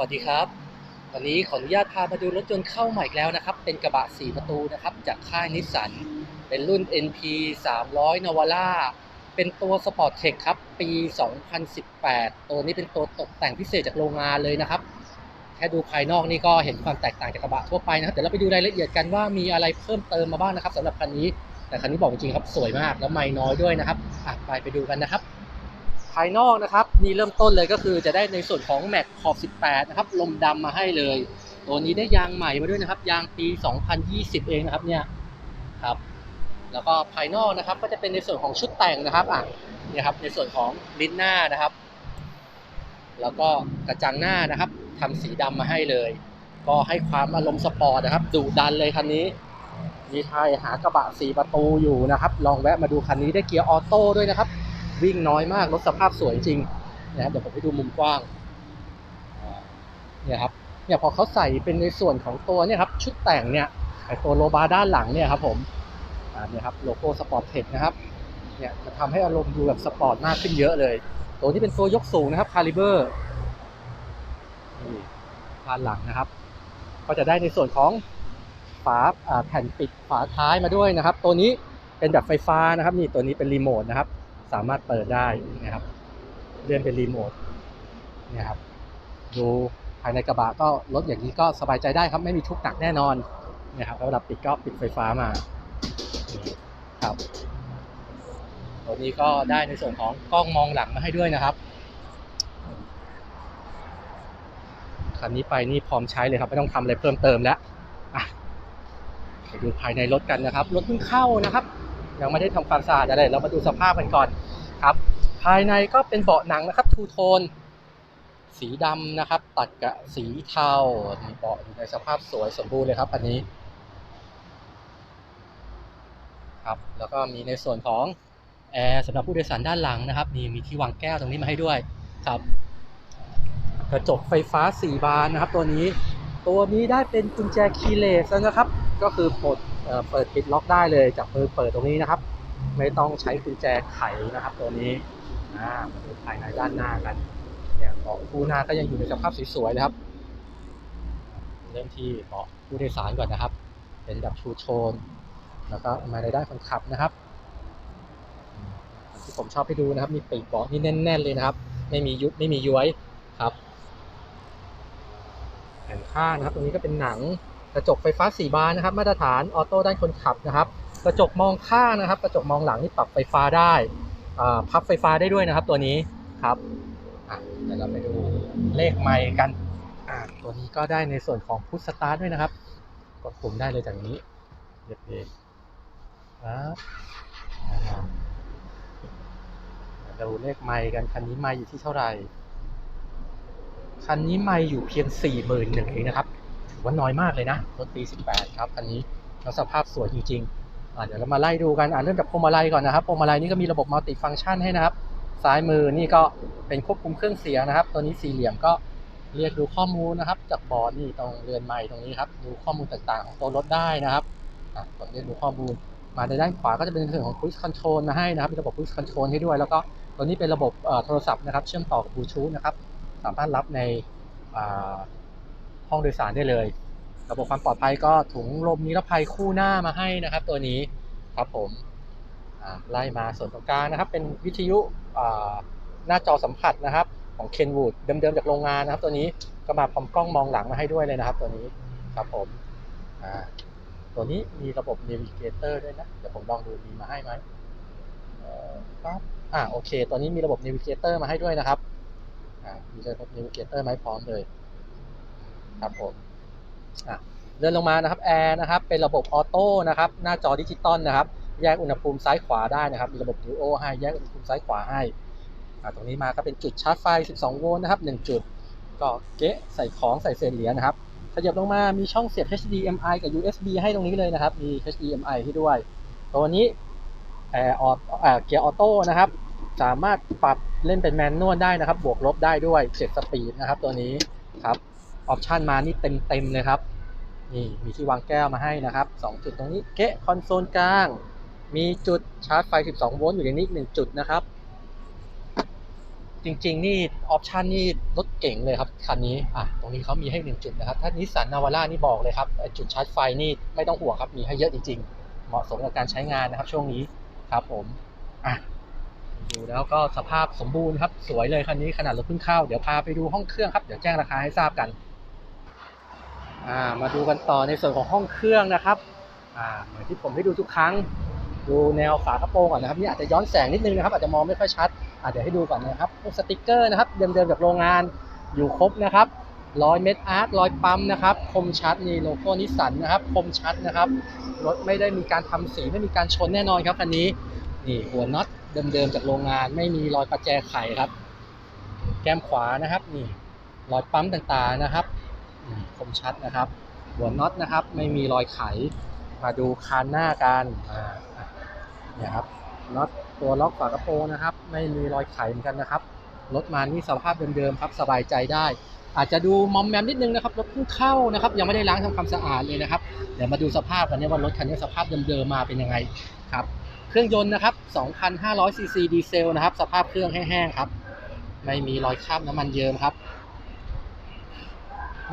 วัสดีครับ วันนี้ขออนุญาตพามาดูรถยนต์เข้าใหม่แล้วนะครับ เป็นกระบะ 4 ประตูนะครับ จากค่ายนิสสัน เป็นรุ่น NP 300 Navara เป็นตัว Sport Tech ครับ ปี 2018 ตัวนี้เป็นตัวตกแต่งพิเศษจากโรงงานเลยนะครับ แค่ดูภายนอกนี่ก็เห็นความแตกต่างจากกระบะทั่วไปนะครับ เดี๋ยวเราไปดูรายละเอียดกันว่ามีอะไรเพิ่มเติมมาบ้างนะครับสำหรับคันนี้ แต่คันนี้บอกจริงครับสวยมากแล้วไม่น้อยด้วยนะครับไปไปดูกันนะครับายนอกนะครับนี่เริ่มต้นเลยก็คือจะได้ในส่วนของแม็กขอบ 18 นะครับ ลมดำมาให้เลย ตัวนี้ได้ยางใหม่มาด้วยนะครับ ยางปี 2020 เองนะครับเนี่ยครับ แล้วก็ภายนอกนะครับ ก็จะเป็นในส่วนของชุดแต่งนะครับอะเนี่ยครับในส่วนของลิ้นหน้านะครับ แล้วก็กระจังหน้านะครับทำสีดำมาให้เลย ก็ให้ความอารมณ์สปอร์ตนะครับดุดันเลยคันนี้มีไทยหากระบะสีประตูอยู่นะครับ ลองแวะมาดูคันนี้ได้เกียร์ออโต้ด้วยนะครับ วิ่งน้อยมากรถสภาพสวยจริงนะครับเดี๋ยวผมไปดูมุมกว้างเนี่ยครับเนี่ยพอเขาใส่เป็นในส่วนของตัวเนี่ยครับชุดแต่งเนี่ยไอตัวโลบาร์ด้านหลังเนี่ยครับผมอ่าเนี่ยครับโลโก้สปอร์ตเทคนะครับเนี่ยจะทำให้อารมณ์ดูแบบสปอร์ตมากขึ้นเยอะเลย ตัวที่เป็นตัวยกสูงนะครับคาลิเบอร์นี่ด้านหลังนะครับ ก็จะได้ในส่วนของฝาอ่าแผ่นปิดฝาท้ายมาด้วยนะครับ ตัวนี้เป็นแบบไฟฟ้านะครับ นี่ตัวนี้เป็นรีโมทนะครับ สามารถเปิดได้นะครับ เลื่อนเป็นรีโมทนี่ยครับดูภายในกระบะก็รถอย่างนี้ก็สบายใจได้ครับ ไม่มีทุกข์หนักแน่นอนนี่ยครับแล้วเวลาปิดก็ปิดไฟฟ้ามาครับตัวนี้ก็ได้ในส่วนของกล้องมองหลังมาให้ด้วยนะครับคันนี้ไปนี่พร้อมใช้เลยครับไม่ต้องทำอะไรเพิ่มเติมแล้วอะไปดูภายในรถกันนะครับ รถเพิ่งเข้านะครับ ยังไม่ได้ทำความสะอาดอะไร เรามาดูสภาพกันก่อนครับ ภายในก็เป็นเบาะหนังนะครับทูโทน สีดำนะครับ ตัดกับสีเทาเบาะอยู่ในสภาพสวยสมบูรณ์เลยครับอันนี้ครับแล้วก็มีในส่วนของแอร์สำหรับผู้โดยสารด้านหลังนะครับนี่มีที่วางแก้วตรงนี้มาให้ด้วยครับกระจกไฟฟ้า 4 บานนะครับ ตัวนี้ ตัวนี้ได้เป็นกุญแจคีย์เลสนะครับ ก็คือปลดเปิดปิดล็อกได้เลยจากมือเปิดตรงนี้นะครับ ไม่ต้องใช้กุญแจไขนะครับ ตัวนี้อ่ามาดูภายในด้านหน้ากันเนี่ยเบาะคู่หน้าก็ยังอยู่ในสภาพสวยๆนะครับ เริ่มที่เบาะผู้โดยสารก่อนนะครับ เป็นแบบชูโชน แล้วก็มาในด้านคนขับนะครับ ที่ผมชอบให้ดูนะครับ มีปีกเบาะนี่แน่น ๆ เลยนะครับ ไม่มียุบไม่มีย้วยครับแผ่นข้างนะครับ ตรงนี้ก็เป็นหนัง ระจกไฟฟ้า 4 บานนะครับ มาตรฐานออโต้ด้านคนขับนะครับ กระจกมองข้างนะครับ กระจกมองหลังนี่ปรับไฟฟ้าได้พับไฟฟ้าได้ด้วยนะครับ ตัวนี้ครับเดี๋ยวเราไปดูเลขไมค์กันตัวนี้ก็ได้ในส่วนของพุทสตาร์ทด้วยนะครับ กดปุ่มได้เลยจากนี้เรียบเองครับนะครับเดี๋ยวดูเลขไมค์กันคันนี้ไมค์อยู่ที่เท่าไหร่คันนี้ไมค์อยู่เพียง4 1 0 0 0เองนะครับ ถือว่าน้อยมากเลยนะรถปี 18 ครับคันนี้แล้วสภาพสวยจริงๆอเดี๋ยวเรามาไล่ดูกันอะเริ่มจากพวงมาลัยก่อนนะครับพวงมาลัยนี่ก็มีระบบมัลติฟังก์ชันให้นะครับ ซ้ายมือนี่ก็เป็นควบคุมเครื่องเสียงนะครับ ตัวนี้สี่เหลี่ยมก็เรียกดูข้อมูลนะครับ จากบอร์ดนี่ตรงเรือนไม้ตรงนี้ครับดูข้อมูลต่างๆ ของตัวรถได้นะครับอะกดเรียกดูข้อมูลมาในด้านขวาก็จะเป็นในส่วนของ cruise control มาให้นะครับมีระบบ cruise control ให้ด้วย แล้วก็ตัวนี้เป็นระบบโทรศัพท์นะครับ เชื่อมต่อกับบลูทูธนะครับ สามารถรับใน ห้องโดยสารได้เลยระบบความปลอดภัยก็ถุงลมนิรภัยคู่หน้ามาให้นะครับ ตัวนี้ครับผมไล่มาส่วนตรงกลางนะครับ เป็นวิทยุหน้าจอสัมผัสนะครับ ของ Kenwood เดิมๆจากโรงงานนะครับ ตัวนี้ก็มาพร้อมกล้องมองหลังมาให้ด้วยเลยนะครับ ตัวนี้ครับผมตัวนี้มีระบบ Navigator ด้วยนะเดี๋ยวผมลองดูมีมาให้ไหมเอ่อปั๊บอ่าโอเค ตัวนี้มีระบบ Navigator มาให้ด้วยนะครับมีระบบ Navigator มาให้พร้อมเลย ครับผมเลื่อนลงมานะครับแอร์นะครับเป็นระบบออโต้นะครับหน้าจอดิจิตอลนะครับ แยกอุณหภูมิซ้ายขวาได้นะครับมีระบบ Duo ให้แยกอุณหภูมิซ้ายขวาให้ตรงนี้มาก็เป็นจุดชาร์จไฟ 12 โวลต์นะครับ 1 จุด ก็เก๊ะใส่ของใส่เศษเหรียญนะครับขยับลงมามีช่องเสียบ HDMI กับ USB ให้ตรงนี้เลยนะครับ มี HDMI ให้ด้วย ตัวนี้แอร์ออเกียร์ออโต้นะครับ สามารถปรับเล่นเป็นแมนนวลได้นะครับ บวกลบได้ด้วยเจ็ดสปีดนะครับ ตัวนี้ครับ ออปชันมานี่เต็มเต็มๆเลยครับนี่มีที่วางแก้วมาให้นะครับ 2 จุดตรงนี้เกะคอนโซลกลาง มีจุดชาร์จไฟ 12 โวลต์อยู่ในนี้อีกหนึ่งจุดนะครับ จริงๆ นี่ออปชันนี่รถเก่งเลยครับคันนี้อะตรงนี้เขามีให้หนึ่งจุดนะครับ ถ้านิสสันนาวาร่านี่บอกเลยครับจุดชาร์จไฟนี่ไม่ต้องห่วงครับมีให้เยอะจริง ๆ เหมาะสมกับการใช้งานนะครับ ช่วงนี้ครับผมอะดูแล้วก็สภาพสมบูรณ์ครับสวยเลยคันนี้ขนาดรถเพิ่งเข้าเดี๋ยวพาไปดูห้องเครื่องครับเดี๋ยวแจ้งราคาให้ทราบกัน มาดูกันต่อในส่วนของห้องเครื่องนะครับเหมือนที่ผมให้ดูทุกครั้ง ดูแนวฝากระโปรงก่อนนะครับนี่อาจจะย้อนแสงนิดนึงนะครับ อาจจะมองไม่ค่อยชัดอะเดี๋ยวให้ดูก่อนนะครับพวกสติกเกอร์นะครับเดิมๆจากโรงงานอยู่ครบนะครับรอยเม็ดอาร์ตรอยปั๊มนะครับคมชัดนี่โลโก้นิสสันนะครับคมชัดนะครับรถไม่ได้มีการทำสีไม่มีการชนแน่นอนครับคันนี้นี่หัวน็อตเดิมๆจากโรงงาน ไม่มีรอยประแจไขครับ แก้มขวานะครับนี่รอยปั๊มต่างๆนะครับ คมชัดนะครับ หัวน็อตนะครับ ไม่มีรอยไข มาดูคานหน้ากันอ่าอะเนี่ยครับน็อตตัวล็อกฝากระโปรงนะครับ ไม่มีรอยไขเหมือนกันนะครับรถมานี่สภาพเดิมๆครับสบายใจได้ อาจจะดูมอมแมมนิดนึงนะครับรถเพิ่งเข้านะครับ ยังไม่ได้ล้างทำความสะอาดเลยนะครับเดี๋ยวมาดูสภาพกันเนี่ยว่ารถคันนี้สภาพเดิมๆมาเป็นยังไงครับเครื่องยนต์นะครับ 2,500ซีซีดีเซลนะครับ สภาพเครื่องแห้งๆครับ ไม่มีรอยคราบน้ำมันเยิ้มครับ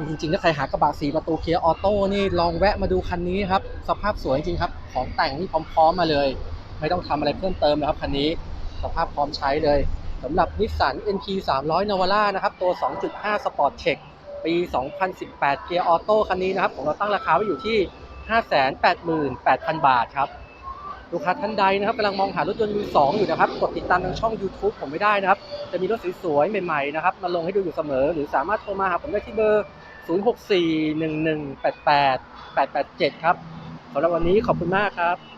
จริงๆถ้าใครหากระบะสีประตูเคียร์ออโต้นี่ลองแวะมาดูคันนี้ครับ สภาพสวยจริงครับ ของแต่งนี่พร้อมๆมาเลย ไม่ต้องทำอะไรเพิ่มเติมนะครับคันนี้สภาพพร้อมใช้เลยสำหรับนิสสัน NP 300 Navara นะครับ ตัว 2.5 Sport Tech ปี 2018 เกียร์ออโต้คันนี้นะครับผมเราตั้งราคาไว้อยู่ที่ 588,000 บาทครับลูกค้าท่านใดนะครับกำลังมองหารถยนต์มือสองอยู่นะครับ กดติดตามทางช่อง YouTube ผมไม่ได้นะครับ จะมีรถสวยๆใหม่ๆนะครับ มาลงให้ดูอยู่เสมอ หรือสามารถโทรมาหาผมได้ที่เบอร์ 0641188887 ครับสำหรับวันนี้ขอบคุณมากครับ